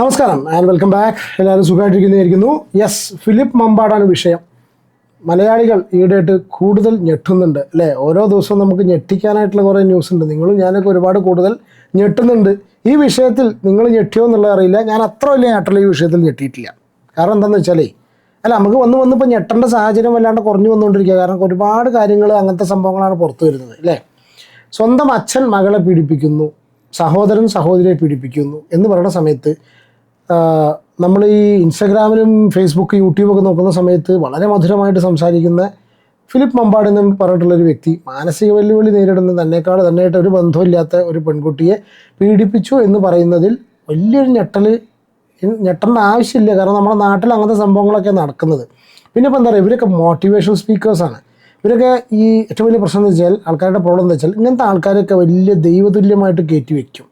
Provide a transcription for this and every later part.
നമസ്കാരം and welcome back. എല്ലാവരും സുഖമായിട്ടിരിക്കുന്നതായിരിക്കുന്നു. Yes Philip മമ്പാടാണ് വിഷയം. മലയാളികൾ ഈയിടെയായിട്ട് കൂടുതൽ ഞെട്ടുന്നുണ്ട് അല്ലേ? ഓരോ ദിവസവും നമുക്ക് ഞെട്ടിക്കാനായിട്ടുള്ള കുറേ ന്യൂസ് ഉണ്ട്. നിങ്ങളും ഞാനൊക്കെ ഒരുപാട് കൂടുതൽ ഞെട്ടുന്നുണ്ട്. ഈ വിഷയത്തിൽ നിങ്ങൾ ഞെട്ടിയോ എന്നുള്ളത് അറിയില്ല. ഞാൻ അത്ര വലിയ ഞെട്ടൽ ഈ വിഷയത്തിൽ ഞെട്ടിയിട്ടില്ല. കാരണം എന്താണെന്ന് വെച്ചാലേ അല്ല നമുക്ക് വന്ന് വന്നിപ്പോൾ ഞെട്ടേണ്ട സാഹചര്യം വല്ലാണ്ട് കുറഞ്ഞു വന്നുകൊണ്ടിരിക്കുക. കാരണം ഒരുപാട് കാര്യങ്ങൾ അങ്ങനത്തെ സംഭവങ്ങളാണ് പുറത്തു വരുന്നത് അല്ലേ? സ്വന്തം അച്ഛൻ മകളെ പീഡിപ്പിക്കുന്നു സഹോദരൻ സഹോദരിയെ പീഡിപ്പിക്കുന്നു എന്ന് പറയുന്ന സമയത്ത് നമ്മൾ ഈ ഇൻസ്റ്റാഗ്രാമിലും ഫേസ്ബുക്ക് യൂട്യൂബൊക്കെ നോക്കുന്ന സമയത്ത് വളരെ മധുരമായിട്ട് സംസാരിക്കുന്ന ഫിലിപ്പ് മമ്പാട് എന്ന് പറഞ്ഞിട്ടുള്ള ഒരു വ്യക്തി മാനസിക വെല്ലുവിളി നേരിടുന്ന തന്നെക്കാൾ തന്നെയായിട്ട് ഒരു ബന്ധമില്ലാത്ത ഒരു പെൺകുട്ടിയെ പീഡിപ്പിച്ചു എന്ന് പറയുന്നതിൽ വലിയൊരു ഞെട്ടൽ ഞെട്ടേണ്ട ആവശ്യമില്ല. കാരണം നമ്മുടെ നാട്ടിൽ അങ്ങനത്തെ സംഭവങ്ങളൊക്കെ നടക്കുന്നത്. പിന്നെ ഇപ്പോൾ എന്താ പറയുക ഇവരൊക്കെ മോട്ടിവേഷൻ സ്പീക്കേഴ്സാണ് ഇവരൊക്കെ ഈ ഏറ്റവും വലിയ പ്രശ്നം എന്ന് വെച്ചാൽ ആൾക്കാരുടെ പ്രോബ്ലം എന്ന് വെച്ചാൽ ഇങ്ങനത്തെ ആൾക്കാരൊക്കെ വലിയ ദൈവതുല്യമായിട്ട് കയറ്റി വയ്ക്കും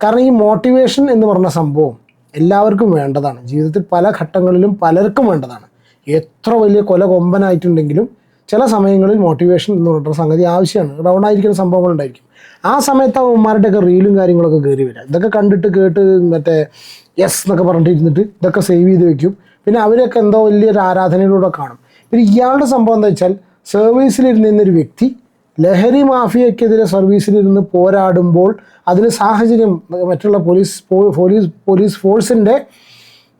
കാരണം ഈ മോട്ടിവേഷൻ എന്ന് പറഞ്ഞ സംഭവം എല്ലാവർക്കും വേണ്ടതാണ്. ജീവിതത്തിൽ പല ഘട്ടങ്ങളിലും പലർക്കും വേണ്ടതാണ്. എത്ര വലിയ കൊല കൊമ്പനായിട്ടുണ്ടെങ്കിലും ചില സമയങ്ങളിൽ മോട്ടിവേഷൻ എന്ന് പറഞ്ഞിട്ടുള്ള സംഗതി ആവശ്യമാണ്. ഡൗൺ ആയിരിക്കുന്ന സംഭവങ്ങൾ ഉണ്ടായിരിക്കും. ആ സമയത്ത് അവന്മാരുടെയൊക്കെ റീലും കാര്യങ്ങളൊക്കെ കയറി വരാം. ഇതൊക്കെ കണ്ടിട്ട് കേട്ട് മറ്റേ യെസ് എന്നൊക്കെ പറഞ്ഞിട്ടിരുന്നിട്ട് ഇതൊക്കെ സേവ് ചെയ്ത് വെക്കും. പിന്നെ അവരൊക്കെ എന്തോ വലിയൊരു ആരാധനയിലൂടെ കാണും. പിന്നെ ഇയാളുടെ സംഭവം എന്താ വെച്ചാൽ സർവീസിലിരുന്നിരുന്നൊരു വ്യക്തി ലഹരി മാഫിയക്കെതിരെ സർവീസിലിരുന്ന് പോരാടുമ്പോൾ അതിന് സാഹചര്യം മറ്റുള്ള പോലീസ് പോലീസ് പോലീസ് ഫോഴ്സിന്റെ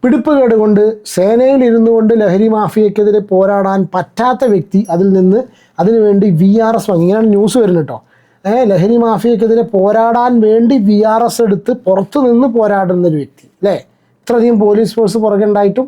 പിടിപ്പുകേട് കൊണ്ട് സേനയിൽ ഇരുന്നു കൊണ്ട് ലഹരി മാഫിയക്കെതിരെ പോരാടാൻ പറ്റാത്ത വ്യക്തി അതിൽ നിന്ന് അതിനുവേണ്ടി വി ആർ എസ് വാങ്ങി. ഇങ്ങനെയാണ് ന്യൂസ് വരുന്നത് കേട്ടോ ഏഹ് ലഹരി മാഫിയക്കെതിരെ പോരാടാൻ വേണ്ടി വി ആർ എസ് എടുത്ത് പുറത്തു നിന്ന് പോരാടുന്ന ഒരു വ്യക്തി അല്ലേ? ഇത്രയധികം പോലീസ് ഫോഴ്സ് പുറകെ ഉണ്ടായിട്ടും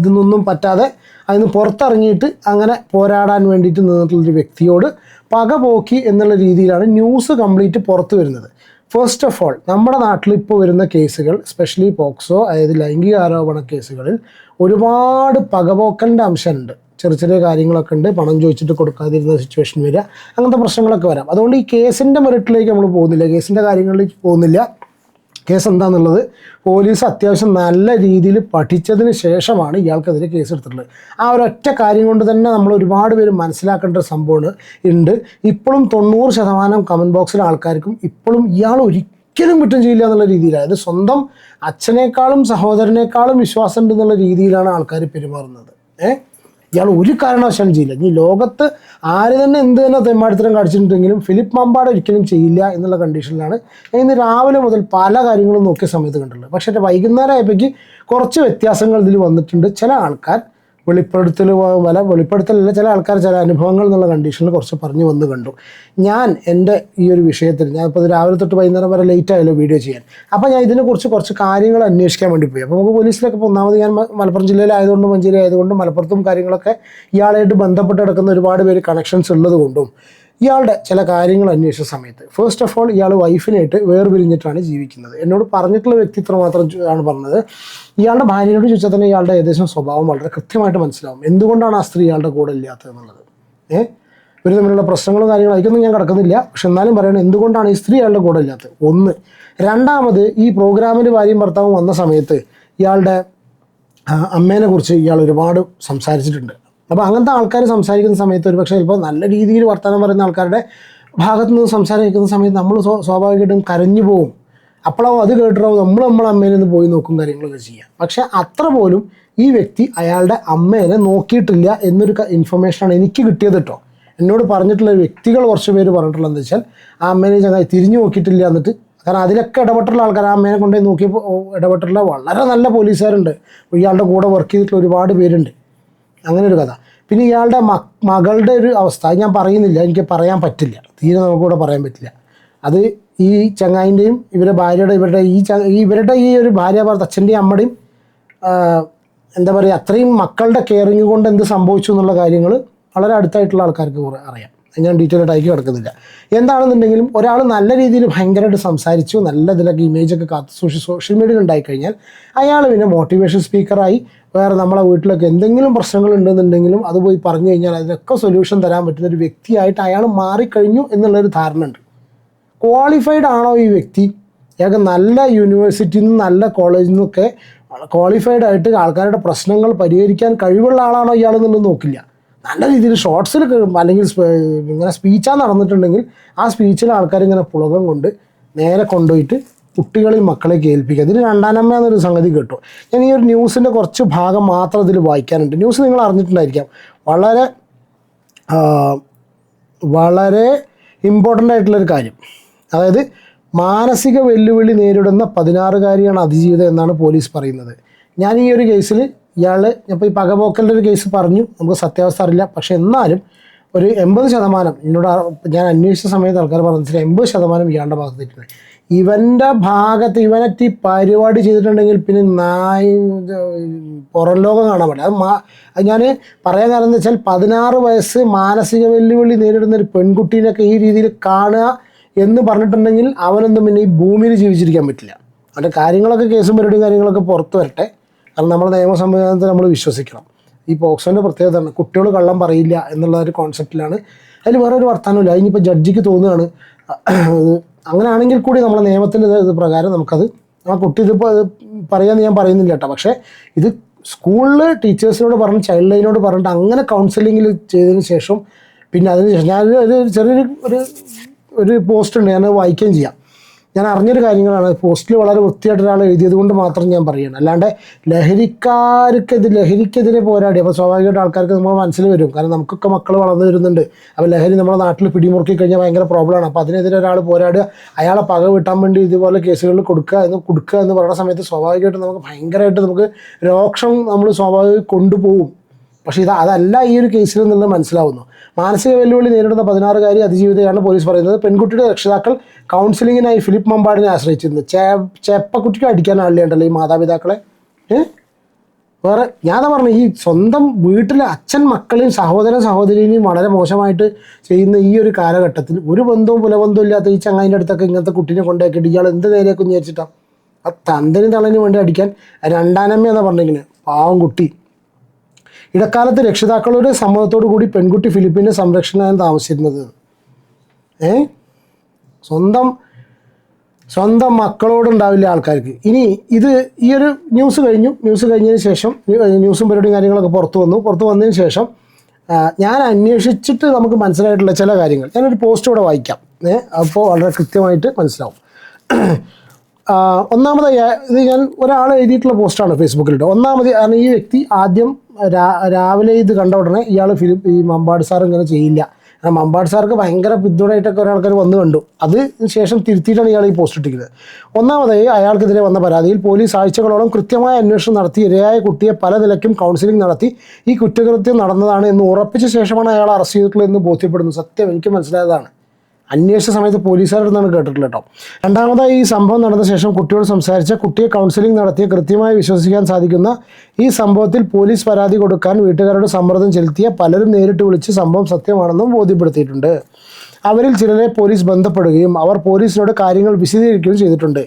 ഇതൊന്നും പറ്റാതെ അതിന് പുറത്തിറങ്ങിയിട്ട് അങ്ങനെ പോരാടാൻ വേണ്ടിയിട്ട് നിന്നിട്ടുള്ളൊരു വ്യക്തിയോട് പക പോക്കി എന്നുള്ള രീതിയിലാണ് ന്യൂസ് കംപ്ലീറ്റ് പുറത്തു വരുന്നത്. ഫസ്റ്റ് ഓഫ് ഓൾ നമ്മുടെ നാട്ടിൽ ഇപ്പോൾ വരുന്ന കേസുകൾ സ്പെഷ്യലി പോക്സോ അതായത് ലൈംഗിക ആരോപണ കേസുകളിൽ ഒരുപാട് പകപോക്കലിന്റെ അംശമുണ്ട്. ചെറിയ ചെറിയ കാര്യങ്ങളൊക്കെ ഉണ്ട്. പണം ചോദിച്ചിട്ട് കൊടുക്കാതിരുന്ന സിറ്റുവേഷൻ വരിക അങ്ങനത്തെ പ്രശ്നങ്ങളൊക്കെ വരാം. അതുകൊണ്ട് ഈ കേസിന്റെ മെറിറ്റിലേക്ക് നമ്മൾ പോകുന്നില്ല. കേസിന്റെ കാര്യങ്ങളിലേക്ക് പോകുന്നില്ല. കേസ് എന്താണെന്നുള്ളത് പോലീസ് അത്യാവശ്യം നല്ല രീതിയിൽ പഠിച്ചതിന് ശേഷമാണ് ഇയാൾക്കെതിരെ കേസ് എടുത്തിട്ടുള്ളത് ആ ഒരൊറ്റ കാര്യം കൊണ്ട് തന്നെ നമ്മൾ ഒരുപാട് പേര് മനസ്സിലാക്കേണ്ട ഒരു സംഭവമാണ് ഉണ്ട് ഇപ്പോഴും തൊണ്ണൂറ് ശതമാനം കമന്റ് ബോക്സിലെ ആൾക്കാർക്കും ഇപ്പോഴും ഇയാൾ ഒരിക്കലും കുറ്റം ചെയ്യില്ല എന്നുള്ള രീതിയിൽ അതായത് സ്വന്തം അച്ഛനേക്കാളും സഹോദരനേക്കാളും വിശ്വാസമുണ്ട് എന്നുള്ള രീതിയിലാണ് ആൾക്കാർ പെരുമാറുന്നത്. ഏഹ് ഇയാൾ ഒരു കാരണവശാലും ചെയ്യില്ല. ഇനി ലോകത്ത് ആര് തന്നെ എന്ത് തന്നെ തെമ്മാടിത്തരം കാണിച്ചിട്ടുണ്ടെങ്കിലും ഫിലിപ്പ് മമ്പാട് ഒരിക്കലും ചെയ്യില്ല എന്നുള്ള കണ്ടീഷനിലാണ് ഇന്ന് രാവിലെ മുതൽ പല കാര്യങ്ങളും നോക്കിയ സമയത്ത് കണ്ടിട്ടുള്ളത്. പക്ഷേ വൈകുന്നേരം ആയപ്പോഴേക്ക് കുറച്ച് വ്യത്യാസങ്ങൾ ഇതിൽ വന്നിട്ടുണ്ട്. ചില ആൾക്കാർ വെളിപ്പെടുത്തൽ വല വെളിപ്പെടുത്തലല്ല ചില ആൾക്കാർ ചില അനുഭവങ്ങൾ എന്നുള്ള കണ്ടീഷനിൽ കുറച്ച് പറഞ്ഞു വന്ന് കണ്ടു. ഞാൻ എന്റെ ഈ ഒരു വിഷയത്തിൽ ഞാൻ ഇപ്പോൾ രാവിലെ തൊട്ട് വൈകുന്നേരം വരെ ലേറ്റ് ആയല്ലോ വീഡിയോ ചെയ്യാൻ. അപ്പോൾ ഞാൻ ഇതിനെക്കുറിച്ച് കുറച്ച് കാര്യങ്ങൾ അന്വേഷിക്കാൻ വേണ്ടി പോയി. അപ്പോൾ നമുക്ക് പോലീസിലൊക്കെ ഇപ്പോൾ ഒന്നാമത് ഞാൻ മലപ്പുറം ജില്ലയിലായതുകൊണ്ട് മഞ്ചേരി ആയതുകൊണ്ട് മലപ്പുറത്തും കാര്യങ്ങളൊക്കെ ഇയാളായിട്ട് ബന്ധപ്പെട്ട് കിടക്കുന്ന ഒരുപാട് പേര് കണക്ഷൻസ് ഉള്ളത് കൊണ്ടും ഇയാളുടെ ചില കാര്യങ്ങൾ അന്വേഷിച്ച സമയത്ത്. ഫസ്റ്റ് ഓഫ് ഓൾ ഇയാൾ വൈഫിനായിട്ട് വേർപിരിഞ്ഞിട്ടാണ് ജീവിക്കുന്നത്. എന്നോട് പറഞ്ഞിട്ടുള്ള വ്യക്തിത്വം മാത്രം ആണ് പറഞ്ഞത്. ഇയാളുടെ ഭാര്യയോട് ചോദിച്ചാൽ തന്നെ ഇയാളുടെ ഏകദേശം സ്വഭാവം വളരെ കൃത്യമായിട്ട് മനസ്സിലാവും. എന്തുകൊണ്ടാണ് ആ സ്ത്രീ ഇയാളുടെ കൂടെ ഇല്ലാത്തത് എന്നുള്ളത്? ഏഹ് ഇവർ തമ്മിലുള്ള പ്രശ്നങ്ങളും കാര്യങ്ങളും അതിക്കൊന്നും ഞാൻ കിടക്കുന്നില്ല. പക്ഷെ എന്നാലും പറയണം എന്തുകൊണ്ടാണ് ഈ സ്ത്രീ ഇയാളുടെ കൂടെ ഇല്ലാത്തത്? ഒന്ന്. രണ്ടാമത് ഈ പ്രോഗ്രാമിൽ ഭാര്യയും ഭർത്താവും വന്ന സമയത്ത് ഇയാളുടെ അമ്മേനെ കുറിച്ച് ഇയാൾ ഒരുപാട് സംസാരിച്ചിട്ടുണ്ട്. അപ്പോൾ അങ്ങനത്തെ ആൾക്കാർ സംസാരിക്കുന്ന സമയത്ത് ഒരു പക്ഷേ ചിലപ്പോൾ നല്ല രീതിയിൽ വർത്തമാനം പറയുന്ന ആൾക്കാരുടെ ഭാഗത്തു നിന്ന് സംസാരിക്കുന്ന സമയത്ത് നമ്മൾ സ്വ- സ്വാഭാവികമായിട്ടും കരഞ്ഞു പോകും അപ്പോഴാവും അത് കേട്ടിട്ടാവും നമ്മൾ നമ്മളെ അമ്മേനെ ഒന്ന് പോയി നോക്കും കാര്യങ്ങളൊക്കെ ചെയ്യാം. പക്ഷേ അത്ര പോലും ഈ വ്യക്തി അയാളുടെ അമ്മേനെ നോക്കിയിട്ടില്ല എന്നൊരു ഇൻഫർമേഷനാണ് എനിക്ക് കിട്ടിയത് കേട്ടോ എന്നോട് പറഞ്ഞിട്ടുള്ള വ്യക്തികൾ കുറച്ച് പേര് പറഞ്ഞിട്ടുള്ളത് എന്ന് വെച്ചാൽ ആ അമ്മേനെ ചങ്ങായി തിരിഞ്ഞു നോക്കിയിട്ടില്ല എന്നിട്ട് കാരണം അതിലൊക്കെ ഇടപെട്ടുള്ള ആൾക്കാർ ആ അമ്മേനെ കൊണ്ടുപോയി നോക്കിയപ്പോൾ ഇടപെട്ടുള്ള വളരെ നല്ല പോലീസുകാരുണ്ട്. ഇയാളുടെ കൂടെ വർക്ക് ചെയ്തിട്ടുള്ള ഒരുപാട് പേരുണ്ട്. അങ്ങനെ ഒരു കഥ. പിന്നെ ഇയാളുടെ മകളുടെ ഒരു അവസ്ഥ ഞാൻ പറയുന്നില്ല എനിക്ക് പറയാൻ പറ്റില്ല. തീരെ നമുക്കിവിടെ പറയാൻ പറ്റില്ല. അത് ഈ ചങ്ങായിന്റെയും ഇവരുടെ ഭാര്യയുടെ ഇവരുടെ ഈ ഇവരുടെ ഈ ഒരു ഭാര്യ ഭർത്ത അച്ഛന്റെയും അമ്മയുടെയും എന്താ പറയുക അത്രയും മക്കളുടെ കെയറിങ് കൊണ്ട് എന്ത് സംഭവിച്ചു എന്നുള്ള കാര്യങ്ങൾ വളരെ അടുത്തായിട്ടുള്ള ആൾക്കാർക്ക് കുറേ അറിയാം. ഞാൻ ഡീറ്റെയിൽ ആയിട്ട് അയക്കി കിടക്കുന്നില്ല. എന്താണെന്നുണ്ടെങ്കിലും ഒരാൾ നല്ല രീതിയിൽ ഭയങ്കരമായിട്ട് സംസാരിച്ചു നല്ല ഇതിലൊക്കെ ഇമേജൊക്കെ കാത്തു സൂക്ഷിച്ച് സോഷ്യൽ മീഡിയയിൽ ഉണ്ടായിക്കഴിഞ്ഞാൽ അയാൾ പിന്നെ മോട്ടിവേഷൻ സ്പീക്കറായി വേറെ നമ്മളെ വീട്ടിലൊക്കെ എന്തെങ്കിലും പ്രശ്നങ്ങൾ ഉണ്ടെന്നുണ്ടെങ്കിലും അത് പോയി പറഞ്ഞു കഴിഞ്ഞാൽ അതിനൊക്കെ സൊല്യൂഷൻ തരാൻ പറ്റുന്ന ഒരു വ്യക്തിയായിട്ട് അയാൾ മാറിക്കഴിഞ്ഞു എന്നുള്ളൊരു ധാരണ ഉണ്ട് ക്വാളിഫൈഡ് ആണോ ഈ വ്യക്തി? അയാൾക്ക് നല്ല യൂണിവേഴ്സിറ്റിയിൽ നിന്നും നല്ല കോളേജിൽ നിന്നൊക്കെ ക്വാളിഫൈഡ് ആയിട്ട് ആൾക്കാരുടെ പ്രശ്നങ്ങൾ പരിഹരിക്കാൻ കഴിവുള്ള ആളാണോ ഇയാൾ എന്നുള്ളത് നോക്കില്ല. നല്ല രീതിയിൽ ഷോർട്സിൽ അല്ലെങ്കിൽ ഇങ്ങനെ സ്പീച്ചാണ് നടന്നിട്ടുണ്ടെങ്കിൽ ആ സ്പീച്ചിൽ ആൾക്കാർ ഇങ്ങനെ പുളകം കൊണ്ട് നേരെ കൊണ്ടുപോയിട്ട് കുട്ടികളെയും മക്കളെ കേൾപ്പിക്കുക. ഇതിന് രണ്ടാനമ്മ എന്നൊരു സംഗതി കേട്ടു. ഞാൻ ഈ ഒരു ന്യൂസിന്റെ കുറച്ച് ഭാഗം മാത്രം ഇതിൽ വായിക്കാനുണ്ട്. ന്യൂസ് നിങ്ങൾ അറിഞ്ഞിട്ടുണ്ടായിരിക്കാം. വളരെ വളരെ ഇമ്പോർട്ടന്റ് ആയിട്ടുള്ളൊരു കാര്യം. അതായത് മാനസിക വെല്ലുവിളി നേരിടുന്ന പതിനാറുകാരിയാണ് അതിജീവിതം എന്നാണ് പോലീസ് പറയുന്നത്. ഞാൻ ഈ ഒരു കേസിൽ ഇയാൾ ഇപ്പോൾ ഈ പകപോക്കലിന്റെ ഒരു കേസ് പറഞ്ഞു. നമുക്ക് സത്യാവസ്ഥ അറിയില്ല. പക്ഷേ എന്നാലും ഒരു എൺപത് ശതമാനം എന്നോട് ഞാൻ അന്വേഷിച്ച സമയത്ത് ആൾക്കാർ പറഞ്ഞിട്ട് എൺപത് ശതമാനം ഇയാളുടെ ഭാഗത്ത് തെറ്റുണ്ട് ഇവന്റെ ഭാഗത്ത് ഇവനറ്റ് പരിപാടി ചെയ്തിട്ടുണ്ടെങ്കിൽ പിന്നെ നായ പുറം ലോകം കാണാൻ പറ്റില്ല അത് മാ ഞാൻ പറയാൻ കാരണം എന്താ വെച്ചാൽ പതിനാറ് വയസ്സ് മാനസിക വെല്ലുവിളി നേരിടുന്ന ഒരു പെൺകുട്ടീനൊക്കെ ഈ രീതിയിൽ കാണുക എന്ന് പറഞ്ഞിട്ടുണ്ടെങ്കിൽ അവനൊന്നും പിന്നെ ഈ ഭൂമിയിൽ ജീവിച്ചിരിക്കാൻ പറ്റില്ല. അവന്റെ കാര്യങ്ങളൊക്കെ കേസും പരിപാടിയും കാര്യങ്ങളൊക്കെ പുറത്ത് വരട്ടെ. കാരണം നമ്മൾ നിയമ നമ്മൾ വിശ്വസിക്കണം. ഈ പോക്സോന്റെ പ്രത്യേകത തന്നെ കുട്ടികൾ കള്ളം പറയില്ല എന്നുള്ള ഒരു കോൺസെപ്റ്റിലാണ് അതിൽ വേറെ ഒരു വർത്തമാനമില്ല അതിനിപ്പോൾ ജഡ്ജിക്ക് തോന്നുകയാണ്. അങ്ങനെ ആണെങ്കിൽ കൂടി നമ്മളെ നിയമത്തിന്റെ ഇത് പ്രകാരം നമുക്കത് ആ കുട്ടി ഇതിപ്പോൾ അത് പറയാമെന്ന് ഞാൻ പറയുന്നില്ല കേട്ടോ. പക്ഷേ ഇത് സ്കൂളിൽ ടീച്ചേഴ്സിനോട് പറഞ്ഞ് ചൈൽഡ് ലൈനോട് പറഞ്ഞിട്ട് അങ്ങനെ കൗൺസിലിങ്ങിൽ ചെയ്തതിന് ശേഷം പിന്നെ അതിന് ശേഷം ഞാൻ ഒരു ചെറിയൊരു ഒരു ഒരു പോസ്റ്റ് ഉണ്ട്. ഞാൻ വായിക്കുകയും ചെയ്യാം. ഞാൻ അറിഞ്ഞൊരു കാര്യങ്ങളാണ്. പോസ്റ്റിൽ വളരെ വൃത്തിയായിട്ട് ഒരാൾ എഴുതിയത് കൊണ്ട് മാത്രം ഞാൻ പറയുകയാണ്. അല്ലാണ്ട് ലഹരിക്കാർക്കെതിരെ ലഹരിക്കെതിരെ പോരാടി. അപ്പോൾ സ്വാഭാവികമായിട്ട് ആൾക്കാർക്ക് നമ്മൾ മനസ്സിൽ വരും. കാരണം നമുക്കൊക്കെ മക്കൾ വളർന്നു വരുന്നുണ്ട്. അപ്പോൾ ലഹരി നമ്മുടെ നാട്ടിൽ പിടിമുറുക്കി കഴിഞ്ഞാൽ ഭയങ്കര പ്രോബ്ലമാണ്. അപ്പോൾ അതിനെതിരെ ഒരാൾ പോരാടുക അയാളെ പക വിട്ടാൻ വേണ്ടി ഇതുപോലെ കേസുകളിൽ കൊടുക്കുക എന്ന് കൊടുക്കുക എന്ന് പറയുന്ന സമയത്ത് സ്വാഭാവികമായിട്ട് നമുക്ക് ഭയങ്കരമായിട്ട് നമുക്ക് രോക്ഷം നമ്മൾ സ്വാഭാവികം കൊണ്ടുപോകും. പക്ഷേ ഇത് അതല്ല ഈ ഒരു കേസിൽ നിന്ന് മനസ്സിലാവുന്നു. മാനസിക വെല്ലുവിളി നേരിടുന്ന പതിനാറുകാരി അതിജീവിതയാണ് പോലീസ് പറയുന്നത്. പെൺകുട്ടിയുടെ രക്ഷിതാക്കൾ കൗൺസിലിങ്ങിനായി ഫിലിപ്പ് മമ്പാടിനെ ആശ്രയിച്ചിരുന്നു. ചേ ചേപ്പക്കുട്ടിക്ക് അടിക്കാൻ ആളില്ലേണ്ടല്ലോ ഈ മാതാപിതാക്കളെ? വേറെ ഞാൻ പറഞ്ഞു ഈ സ്വന്തം വീട്ടിലെ അച്ഛൻ മക്കളെയും സഹോദരൻ സഹോദരിനെയും വളരെ മോശമായിട്ട് ചെയ്യുന്ന ഈ ഒരു കാലഘട്ടത്തിൽ ഒരു ബന്ധവും പുലബന്ധവും ഇല്ലാത്ത ഈ ചങ്ങായിന്റെ അടുത്തൊക്കെ ഇങ്ങനത്തെ കുട്ടീനെ കൊണ്ടാക്കിയിട്ട് ഇയാൾ എന്ത് നേരെയൊക്കെ വിചാരിച്ചിട്ടാണ് ആ തന്തനും തളനും വേണ്ടി അടിക്കാൻ രണ്ടാനമ്മ എന്നാ പറഞ്ഞിങ്ങനെ പാവം കുട്ടി. ഇടക്കാലത്ത് രക്ഷിതാക്കളുടെ സമ്മതത്തോടു കൂടി പെൺകുട്ടി ഫിലിപ്പീന്റെ സംരക്ഷണമാണ് താമസിച്ചിരുന്നത്. ഏ? സ്വന്തം സ്വന്തം മക്കളോടുണ്ടാവില്ല ആൾക്കാർക്ക്. ഇനി ഇത് ഈ ഒരു ന്യൂസ് കഴിഞ്ഞു. ന്യൂസ് കഴിഞ്ഞതിന് ശേഷം ന്യൂസും പരിപാടിയും കാര്യങ്ങളൊക്കെ പുറത്തു വന്നു. പുറത്തു വന്നതിന് ശേഷം ഞാൻ അന്വേഷിച്ചിട്ട് നമുക്ക് മനസ്സിലായിട്ടുള്ള ചില കാര്യങ്ങൾ. ഞാനൊരു പോസ്റ്റ് ഇവിടെ വായിക്കാം. ഏ അപ്പോൾ വളരെ കൃത്യമായിട്ട് മനസ്സിലാവും. ഒന്നാമതായി ഇത് ഞാൻ ഒരാൾ എഴുതിയിട്ടുള്ള പോസ്റ്റാണ് ഫേസ്ബുക്കിലിട്ട് ഒന്നാമത് കാരണം ഈ വ്യക്തി ആദ്യം രാവിലെ ഇത് കണ്ട ഉടനെ ഇയാൾ ഫിലിപ്പ് ഈ മമ്പാട് സാർ ഇങ്ങനെ ചെയ്യില്ല. കാരണം മമ്പാട് സാർക്ക് ഭയങ്കര പിന്തുണയായിട്ടൊക്കെ ഒരാൾക്കാർ വന്നു കണ്ടു. അത് ശേഷം തിരുത്തിയിട്ടാണ് ഇയാൾ ഈ പോസ്റ്റ് ഇട്ടിരിക്കുന്നത്. ഒന്നാമതായി അയാൾക്കെതിരെ വന്ന പരാതിയിൽ പോലീസ് ആഴ്ചകളോളം കൃത്യമായ അന്വേഷണം നടത്തി ഇരയായ കുട്ടിയെ പല നിലയ്ക്കും കൗൺസിലിംഗ് നടത്തി ഈ കുറ്റകൃത്യം നടന്നതാണ് എന്ന് ഉറപ്പിച്ച ശേഷമാണ് അയാൾ അറസ്റ്റ് ചെയ്തിട്ടുള്ളത് എന്ന് ബോധ്യപ്പെടുന്നു. സത്യം എനിക്ക് മനസ്സിലായതാണ്. അന്വേഷിച്ച സമയത്ത് പോലീസുകാരുടെ നിന്നാണ് കേട്ടിട്ടുള്ളത് കേട്ടോ. രണ്ടാമതായി ഈ സംഭവം നടന്ന ശേഷം കുട്ടിയോട് സംസാരിച്ച കുട്ടിയെ കൗൺസിലിംഗ് നടത്തിയ കൃത്യമായി വിശ്വസിക്കാൻ സാധിക്കുന്ന ഈ സംഭവത്തിൽ പോലീസ് പരാതി കൊടുക്കാൻ വീട്ടുകാരോട് സമ്മർദ്ദം ചെലുത്തിയ പലരും നേരിട്ട് വിളിച്ച് സംഭവം സത്യമാണെന്നും ബോധ്യപ്പെടുത്തിയിട്ടുണ്ട്. അവരിൽ ചിലരെ പോലീസ് ബന്ധപ്പെടുകയും അവർ പോലീസിനോട് കാര്യങ്ങൾ വിശദീകരിക്കുകയും ചെയ്തിട്ടുണ്ട്.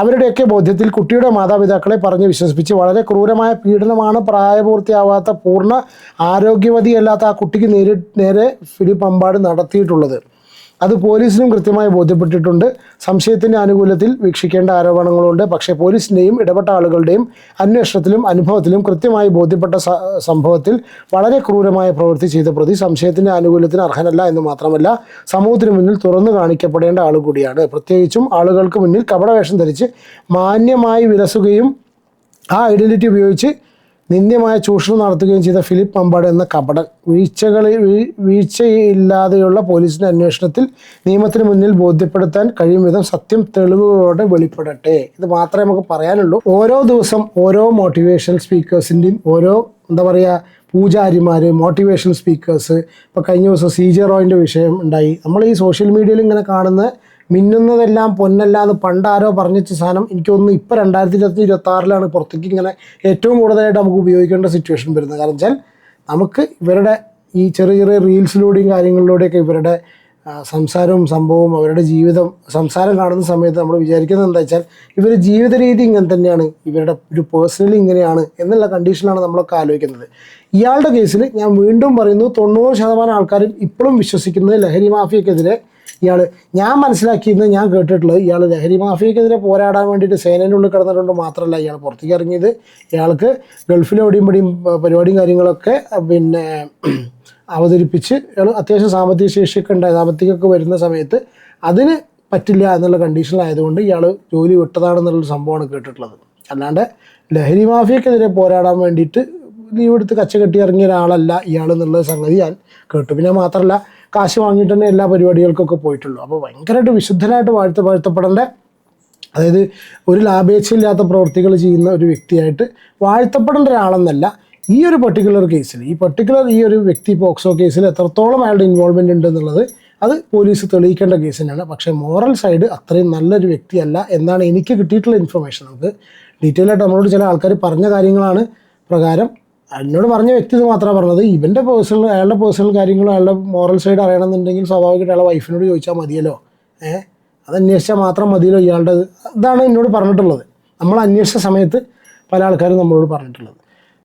അവരുടെയൊക്കെ ബോധ്യത്തിൽ കുട്ടിയുടെ മാതാപിതാക്കളെ പറഞ്ഞ് വിശ്വസിപ്പിച്ച് വളരെ ക്രൂരമായ പീഡനമാണ് പ്രായപൂർത്തിയാവാത്ത പൂർണ ആരോഗ്യവതിയല്ലാത്ത ആ കുട്ടിക്ക് നേരി നേരെ ഫിലിപ്പ് അമ്പാട് നടത്തിയിട്ടുള്ളത്. അത് പോലീസിനും കൃത്യമായി ബോധ്യപ്പെട്ടിട്ടുണ്ട്. സംശയത്തിന്റെ ആനുകൂല്യത്തിൽ വീക്ഷിക്കേണ്ട ആരോപണങ്ങളുണ്ട്. പക്ഷേ പോലീസിന്റെയും ഇടപെട്ട ആളുകളുടെയും അന്വേഷണത്തിലും അനുഭവത്തിലും കൃത്യമായി ബോധ്യപ്പെട്ട സംഭവത്തിൽ വളരെ ക്രൂരമായ പ്രവൃത്തി ചെയ്ത പ്രതി സംശയത്തിന്റെ ആനുകൂല്യത്തിന് അർഹനല്ല എന്ന് മാത്രമല്ല സമൂഹത്തിന് മുന്നിൽ തുറന്നു കാണിക്കപ്പെടേണ്ട ആൾ കൂടിയാണ്. പ്രത്യേകിച്ചും ആളുകൾക്ക് മുന്നിൽ കപടവേഷം ധരിച്ച് മാന്യമായി വിലസുകയും ആ ഐഡന്റിറ്റി ഉപയോഗിച്ച് നിന്ദ്യമായ ചൂഷണം നടത്തുകയും ചെയ്ത ഫിലിപ്പ് മമ്പാട് എന്ന കപടൻ. വീഴ്ചകളിൽ വീഴ്ചയില്ലാതെയുള്ള പോലീസിന്റെ അന്വേഷണത്തിൽ നിയമത്തിന് മുന്നിൽ ബോധ്യപ്പെടുത്താൻ കഴിയും വിധം സത്യം തെളിവുകളോടെ വെളിപ്പെടട്ടെ. ഇത് മാത്രമേ നമുക്ക് പറയാനുള്ളൂ. ഓരോ ദിവസം ഓരോ മോട്ടിവേഷണൽ സ്പീക്കേഴ്സിന്റെയും ഓരോ എന്താ പറയുക പൂജാരിമാർ മോട്ടിവേഷണൽ സ്പീക്കേഴ്സ് ഇപ്പോൾ കഴിഞ്ഞ ദിവസം സി ജെ റോയിന്റെ വിഷയം ഉണ്ടായി. നമ്മൾ ഈ സോഷ്യൽ മീഡിയയിൽ ഇങ്ങനെ കാണുന്ന മിന്നുന്നതെല്ലാം പൊന്നല്ല എന്ന് പണ്ടാരോ പറഞ്ഞിച്ച സാധനം എനിക്ക് തോന്നുന്നു ഇപ്പോൾ രണ്ടായിരത്തി ഇരുപത്തി ഇരുപത്തി ആറിലാണ് പുറത്തേക്ക് ഇങ്ങനെ ഏറ്റവും കൂടുതലായിട്ട് നമുക്ക് ഉപയോഗിക്കേണ്ട സിറ്റുവേഷൻ വരുന്നത്. കാരണം വെച്ചാൽ നമുക്ക് ഇവരുടെ ഈ ചെറിയ ചെറിയ റീൽസിലൂടെയും കാര്യങ്ങളിലൂടെയൊക്കെ ഇവരുടെ സംസാരവും സംഭവവും അവരുടെ ജീവിതം സംസാരം കാണുന്ന സമയത്ത് നമ്മൾ വിചാരിക്കുന്നത് എന്താ വെച്ചാൽ ഇവരുടെ ജീവിത രീതി ഇങ്ങനെ തന്നെയാണ് ഇവരുടെ ഒരു പേഴ്സണലി ഇങ്ങനെയാണ് എന്നുള്ള കണ്ടീഷനാണ് നമ്മളൊക്കെ ആലോചിക്കുന്നത്. ഇയാളുടെ കേസിൽ ഞാൻ വീണ്ടും പറയുന്നു തൊണ്ണൂറ് ശതമാനം ആൾക്കാരും ഇപ്പോഴും വിശ്വസിക്കുന്നത് ലഹരി മാഫിയക്കെതിരെ ഇയാൾ ഞാൻ മനസ്സിലാക്കിയിരുന്നത് ഞാൻ കേട്ടിട്ടുള്ളത് ഇയാൾ ലഹരി മാഫിയക്കെതിരെ പോരാടാൻ വേണ്ടിയിട്ട് സേനേന്റെ ഉള്ളിൽ കിടന്നിട്ടുണ്ട് മാത്രമല്ല ഇയാൾ പുറത്തേക്ക് ഇറങ്ങിയത്. ഇയാൾക്ക് ഗൾഫിൽ ഓടിയും ഇവിടെയും പരിപാടിയും കാര്യങ്ങളൊക്കെ പിന്നെ അവതരിപ്പിച്ച് ഇയാൾ അത്യാവശ്യം സാമ്പത്തിക ശേഷിയൊക്കെ ഉണ്ടായി. സാമ്പത്തികമൊക്കെ വരുന്ന സമയത്ത് അതിന് പറ്റില്ല എന്നുള്ള കണ്ടീഷനിലായതുകൊണ്ട് ഇയാൾ ജോലി വിട്ടതാണെന്നുള്ളൊരു സംഭവമാണ് കേട്ടിട്ടുള്ളത്. അല്ലാണ്ട് ലഹരി മാഫിയക്കെതിരെ പോരാടാൻ വേണ്ടിയിട്ട് ലീവ് എടുത്ത് കച്ച കെട്ടി ഇറങ്ങിയ ഒരാളല്ല ഇയാൾ എന്നുള്ള സംഗതി ഞാൻ കേട്ടു. പിന്നെ മാത്രമല്ല കാശ് വാങ്ങിയിട്ട് തന്നെ എല്ലാ പരിപാടികൾക്കൊക്കെ പോയിട്ടുള്ളൂ. അപ്പോൾ ഭയങ്കരമായിട്ട് വിശുദ്ധനായിട്ട് വാഴ്ത്ത വാഴ്ത്തപ്പെടേണ്ട അതായത് ഒരു ലാഭേച്ഛയില്ലാത്ത പ്രവൃത്തികൾ ചെയ്യുന്ന ഒരു വ്യക്തിയായിട്ട് വാഴ്ത്തപ്പെടേണ്ട ഒരാളെന്നല്ല ഈ ഒരു പർട്ടിക്കുലർ കേസിൽ ഈ പർട്ടിക്കുലർ ഈ ഒരു വ്യക്തി പോക്സോ കേസിൽ എത്രത്തോളം അയാളുടെ ഇൻവോൾവ്മെന്റ് ഉണ്ട് എന്നുള്ളത് അത് പോലീസ് തെളിയിക്കേണ്ട കേസ് തന്നെയാണ്. പക്ഷേ മോറൽ സൈഡ് അത്രയും നല്ലൊരു വ്യക്തിയല്ല എന്നാണ് എനിക്ക് കിട്ടിയിട്ടുള്ള ഇൻഫർമേഷൻ നമുക്ക് ഡീറ്റെയിൽ ആയിട്ട് നമ്മളോട് ചില ആൾക്കാർ പറഞ്ഞ കാര്യങ്ങളാണ് പ്രകാരം എന്നോട് പറഞ്ഞ വ്യക്തി ഇത് മാത്രമാണ് പറഞ്ഞത്. ഇവന്റെ പേഴ്സണൽ അയാളുടെ പേഴ്സണൽ കാര്യങ്ങളും അയാളുടെ മോറൽ സൈഡ് അറിയണമെന്നുണ്ടെങ്കിൽ സ്വാഭാവികമായിട്ട് അയാളെ വൈഫിനോട് ചോദിച്ചാൽ മതിയല്ലോ. ഏഹ് അത് അന്വേഷിച്ചാൽ മാത്രം മതിയല്ലോ ഇയാളുടെ ഇതാണ് എന്നോട് പറഞ്ഞിട്ടുള്ളത്. നമ്മൾ അന്വേഷിച്ച സമയത്ത് പല ആൾക്കാരും നമ്മളോട് പറഞ്ഞിട്ടുള്ളത്.